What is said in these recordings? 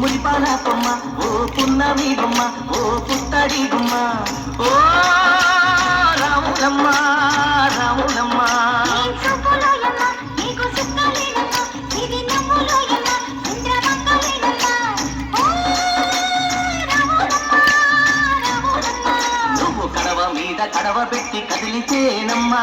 మురిపాల కొమ్మ ఓ పున్నమి బొమ్మ ఓ పుత్తడి గుమ్మ ఓ నవ్వులోయమ్మ, చంద్రమంగళేనమ్మ. ఓ రాములమ్మ, రాములమ్మ. నువ్వు కడవ మీద కడవ పెట్టి కదిలితేనమ్మా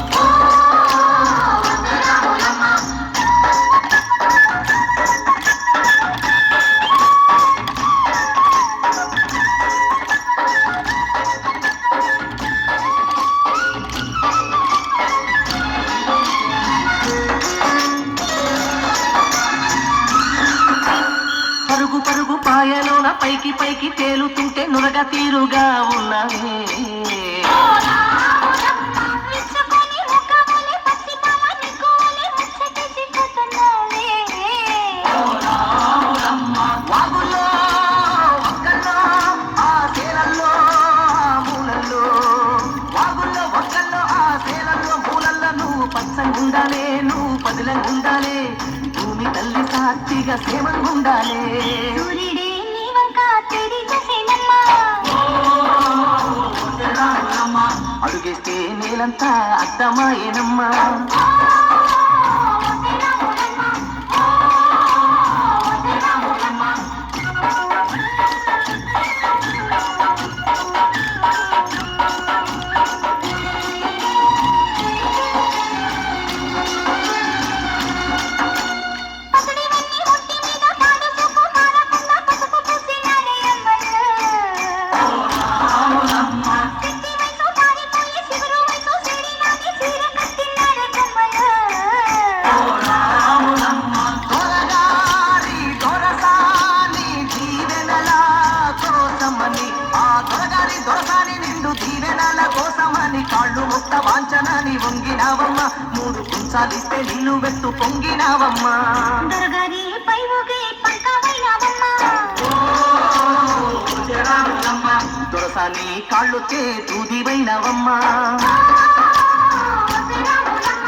పరుగు పరుగు పాయలోన పైకి పైకి తేలుతుంటే నురగ తీరుగా ఉన్నవే విచ్చుకొని ఆ వాగుల్లో ఆ నువ్వు పచ్చంగుండాలే నువ్వు పదిలంగుండాలే. భూమి తల్లి సాక్షిగా సేమంగుండాలే సూర్యుడే నీ వంక తిరిగి చూసేనమ్మా. అడుగేస్తే నేలంతా అర్థమాయేనమ్మా దొరసాని నిండు దీవెనల కోసమని కాళ్ళు ముక్త వాంఛనని వంగినావమ్మ మూడు కుంచాలిస్తే నీళ్ళు వెత్తు పొంగినావమ్మా దొరగారి పై ఊగే పంకమైనావమ్మ. దొరసాని కాళ్ళు చే దూదివైనవమ్మా ఓ శ్రీరాములమ్మ,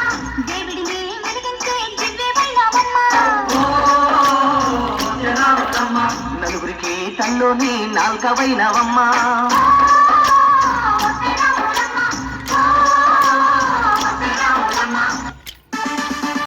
దేవుడిని వెలిగించే దివ్యమైనావమ్మ. నలుగురికి తల్లోని నాల్కవైనవమ్మా.